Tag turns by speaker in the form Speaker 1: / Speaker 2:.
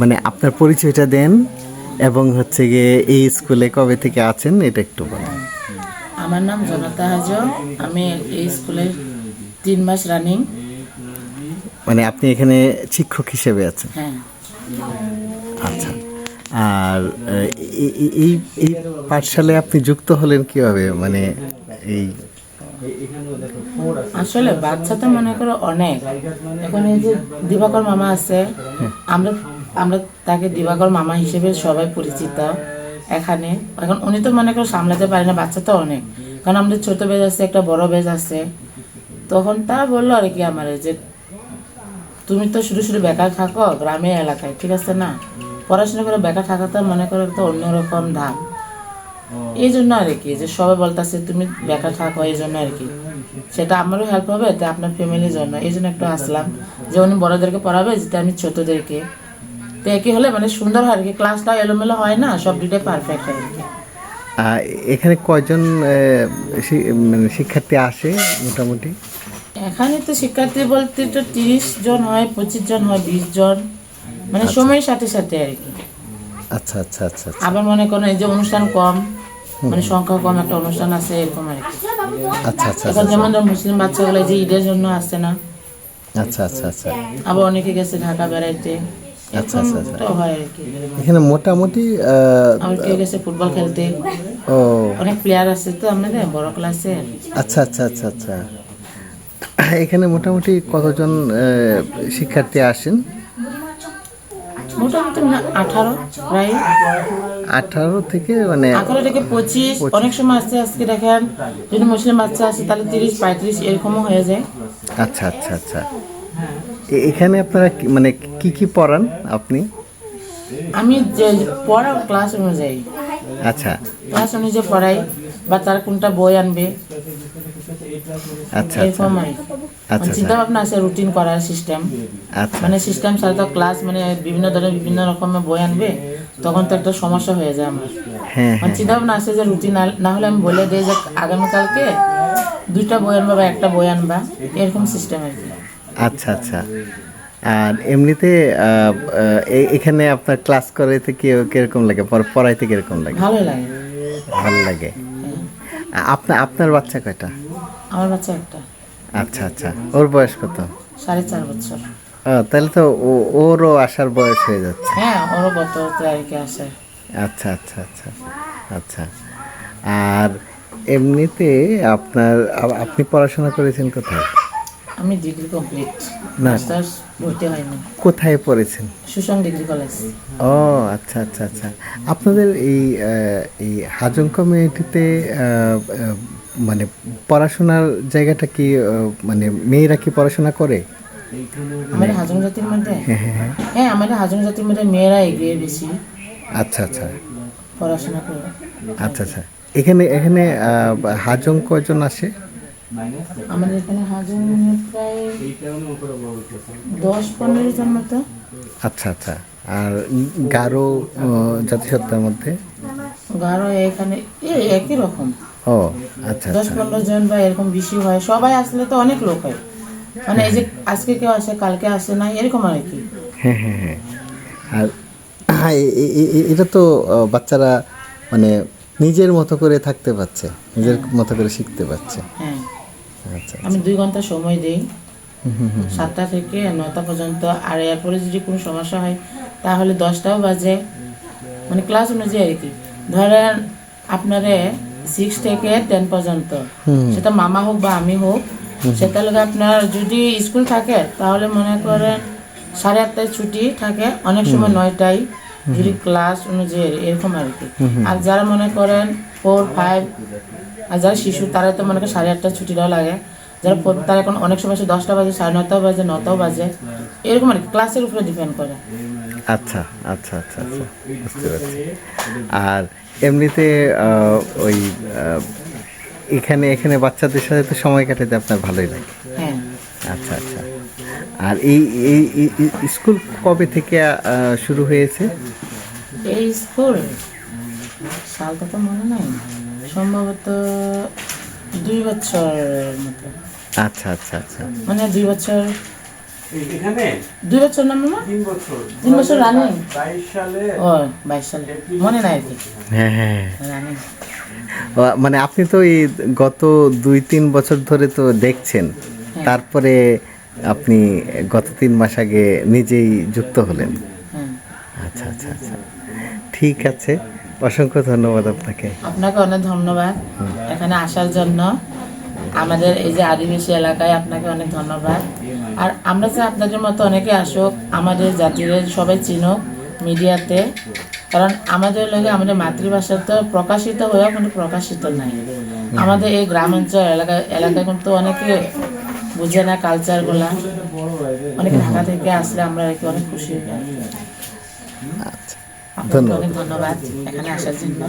Speaker 1: মানে আপনার পরিচয়টা দেন এবং হচ্ছে গিয়ে এই স্কুলে কবে থেকে আছেন এটা একটু বলেন।
Speaker 2: আমার নাম জনতা হাজ আমি এই স্কুলে তিন মাস রানিং
Speaker 1: মানে আপনি এখানে শিক্ষক হিসেবে আছেন?
Speaker 2: হ্যাঁ।
Speaker 1: আচ্ছা। আর এই- এই- পাঠশালায় আপনি যুক্ত হলেন কীভাবে? মানে এই
Speaker 2: আসলে বাচ্চা তো মনে করো অনেক। এখন এই যে দিবাকর মামা আছে আমরা আমরা তাকে দিবাকর মামা হিসেবে সবাই পরিচিত। এখানে, এখন উনি তো মনে করো সামলাতে পারে না, বাচ্চা তো অনেক। কারণ আমাদের ছোট বেজ আছে, একটা বড় বেজ আছে। তখন তা বলল আর কি আমার যে, তুমি তো শুধু শুধু বেকার থাকো, গ্রামে, এলাকায়, ঠিক আছে না? পড়াশোনা করে বেকার থাকা তো মনে করো একটা অন্যরকম ধাপ। এই জন্য আর কি, যে সবাই বলতেছে, তুমি বেকার থাকো এই জন্য আর কি। সেটা আমারও হেল্প হবে তো আপনার ফ্যামিলির জন্য। এই জন্য একটু আসলাম যে উনি বড়দেরকে পড়াবে, যেটা আমি ছোটদেরকে। তো একই হলে মানে সুন্দর হয় আর কি? ক্লাসটা এলোমেলো হয় না সব দুটাই পারফেক্ট হয় আর কি।
Speaker 1: এখানে কয়জন মানে শিক্ষার্থী আসে মোটামুটি?
Speaker 2: এখানে তো শিক্ষার্থী বলতে তো তিরিশ জন হয় পঁচিশ জন হয় বিশ জন। মানে সময়ের সাথে সাথে আর কি।
Speaker 1: আচ্ছা আচ্ছা আচ্ছা আচ্ছা।
Speaker 2: আবার মনে করেন এই যে অনুষ্ঠান কম মানে সংখ্যা কম একটা অনুষ্ঠান আছে এরকম আর কি।
Speaker 1: আচ্ছা আচ্ছা
Speaker 2: এখন যেমন ধর মুসলিম বাচ্চাগুলো যে ঈদের জন্য আসে না।
Speaker 1: আচ্ছা আচ্ছা আচ্ছা।
Speaker 2: আবার অনেকে গেছে ঢাকা বেড়াইতে।
Speaker 1: আচ্ছা, আচ্ছা, আচ্ছা। এখানে মোটামুটি
Speaker 2: গেছে ফুটবল খেলতে?
Speaker 1: ও।
Speaker 2: অনেক প্লেয়ার আছে তো আমাদের বড় ক্লাসে
Speaker 1: আচ্ছা আচ্ছা আচ্ছা আচ্ছা। এখানে মোটামুটি কতজন শিক্ষার্থী আসেন?
Speaker 2: মোটামুটি আঠারো প্রায়।
Speaker 1: আঠারো থেকে মানে
Speaker 2: আঠারো থেকে পঁচিশ অনেক সময় আসছে আজকে দেখেন যদি মুসলিম বাচ্চা আসে তাহলে তিরিশ পঁয়ত্রিশ এরকমও হয়ে যায়।
Speaker 1: আচ্ছা আচ্ছা আচ্ছা। এখানে আপনারা মানে কি কি পড়ান আপনি?
Speaker 2: আমি যে পড়া ক্লাস অনুযায়ী।
Speaker 1: আচ্ছা।
Speaker 2: ক্লাস অনুযায়ী পড়াই বা তার কোনটা বই আনবে।
Speaker 1: আচ্ছা আচ্ছা
Speaker 2: আর
Speaker 1: আচ্ছা।
Speaker 2: মানে চিন্তা ভাবনা আছে রুটিন করার সিস্টেম
Speaker 1: আচ্ছা।
Speaker 2: মানে সিস্টেম ছাড়া তো ক্লাস মানে বিভিন্ন ধরনের বিভিন্ন রকমের বই আনবে তখন তো একটা সমস্যা হয়ে যায় আমার।
Speaker 1: হ্যাঁ
Speaker 2: মানে চিন্তা ভাবনা আছে যে রুটিন না হলে আমি বলে দিই যে আগামীকালকে দুইটা বই আনবা বা একটা বই আনবা এরকম সিস্টেম আর কি।
Speaker 1: আচ্ছা আচ্ছা। আর এমনিতে এখানে আপনার ক্লাস করাইতে কি কীরকম লাগে? পড়- পড়াইতে কীরকম লাগে?
Speaker 2: ভালোই লাগে।
Speaker 1: ভালো লাগে। আপনার আপনার বাচ্চা কয়টা?
Speaker 2: আমার বাচ্চা একটা।
Speaker 1: আচ্ছা আচ্ছা। ওর বয়স কত?
Speaker 2: সাড়ে চার বছর।
Speaker 1: তাহলে তো ওরও আসার বয়স হয়ে যাচ্ছে।
Speaker 2: হ্যাঁ ওরও গত তারিখে আসে।
Speaker 1: আচ্ছা আচ্ছা আচ্ছা আচ্ছা। আর এমনিতে আপনার আপনি পড়াশোনা করেছেন কোথায়?
Speaker 2: আমি ডিগ্রি কমপ্লিট।
Speaker 1: না।
Speaker 2: মাস্টার্স ভর্তি হয়নি।
Speaker 1: কোথায় পড়েছেন?
Speaker 2: সুশান ডিগ্রি কলেজ।
Speaker 1: ও আচ্ছা আচ্ছা আচ্ছা। আপনাদের এই এই হাজং কমিউনিটিতে মানে পড়াশোনার জায়গাটা কি মানে মেয়েরা কি পড়াশোনা করে?
Speaker 2: আমাদের হাজং জাতির মধ্যে?
Speaker 1: হ্যাঁ হ্যাঁ হ্যাঁ।
Speaker 2: হ্যাঁ আমাদের হাজং জাতির মধ্যে মেয়েরা এগিয়ে বেশি
Speaker 1: আচ্ছা আচ্ছা।
Speaker 2: পড়াশোনা করে।
Speaker 1: আচ্ছা আচ্ছা। এখানে এখানে হাজং কয়জন আসে?
Speaker 2: আমাদের এখানে হাজং প্রায় দশ পনেরো জন মতো।
Speaker 1: আচ্ছা আচ্ছা। আর গারো জাতিসত্তার মধ্যে?
Speaker 2: গারো এখানে এই একই রকম।
Speaker 1: ও আচ্ছা
Speaker 2: দশ
Speaker 1: আচ্ছা।
Speaker 2: পনেরো জন বা এরকম বেশি হয়। সবাই আসলে তো অনেক লোক হয়। মানে এই যে আজকে কেউ আসে কালকে আসে না এরকম আর কি।
Speaker 1: হ্যাঁ হ্যাঁ হ্যাঁ। আর হ্যাঁ, এটা তো বাচ্চারা মানে নিজের মতো করে থাকতে পারছে নিজের মতো করে শিখতে পারছে।
Speaker 2: হ্যাঁ। আমি দুই ঘণ্টা সময় দিই। সাতটা থেকে নটা পর্যন্ত। আর এরপরে যদি কোনো সমস্যা হয় তাহলে দশটাও বাজে। মানে ক্লাস অনুযায়ী আর কি। ধরেন আপনারে সিক্স থেকে টেন পর্যন্ত। সেটা মামা হোক বা আমি হোক সেটা লোক আপনার যদি স্কুল থাকে তাহলে মনে করেন সাড়ে আটটায় ছুটি থাকে অনেক সময় নয়টায়। যদি ক্লাস অনুযায়ী এরকম আর কি। আর যারা মনে করেন ফোর ফাইভ আর যারা শিশু তারা তো মনে করেন সাড়ে আটটা ছুটিটাও লাগে। যারা তারা এখন অনেক সময় দশটা বাজে সাড়ে নটাও বাজে নটাও বাজে। এরকম আর কি ক্লাসের উপরে ডিপেন্ড করে।
Speaker 1: আচ্ছা আচ্ছা আচ্ছা আচ্ছা বুঝতে পারছি। আর এমনিতে ওই এখানে এখানে বাচ্চাদের সাথে তো সময় কাটাতে আপনার ভালোই লাগে।
Speaker 2: হ্যাঁ।
Speaker 1: আচ্ছা আচ্ছা। আর এই এই স্কুল কবে থেকে শুরু হয়েছে?
Speaker 2: এই স্কুল? সালটা তো মনে নাই। সম্ভবত দুই বছর মতো।
Speaker 1: আচ্ছা আচ্ছা আচ্ছা।
Speaker 2: মানে দুই বছর দুই বছর না মামা?
Speaker 3: তিন বছর।
Speaker 2: তিন বছর রানিং ও বাইশ সালে। মনে নাই আর কি
Speaker 1: হ্যাঁ। হ্যাঁ
Speaker 2: রানিং
Speaker 1: মানে আপনি তো এই গত দুই তিন বছর ধরে তো দেখছেন। তারপরে আপনি গত তিন মাস আগে নিজেই যুক্ত হলেন। আচ্ছা আচ্ছা আচ্ছা। ঠিক আছে। অসংখ্য ধন্যবাদ আপনাকে।
Speaker 2: আপনাকে অনেক ধন্যবাদ। এখানে আসার জন্য। আমাদের এই যে আদিবাসী এলাকায় আপনাকে অনেক ধন্যবাদ। আর আমরা চাই আপনাদের মতো অনেকে আসুক আমাদের জাতির সবাই চিনুক মিডিয়াতে। কারণ আমাদের লোকে আমাদের মাতৃভাষা তো প্রকাশিত হয়েও কিন্তু প্রকাশিত নাই। আমাদের এই গ্রাম অঞ্চল এলাকা এলাকায় কিন্তু অনেকে বুঝে না কালচারগুলা অনেক ঢাকা থেকে আসলে আমরা আর কি অনেক খুশি হই
Speaker 1: আচ্ছা।
Speaker 2: আপনাকে অনেক ধন্যবাদ এখানে আসার জন্য।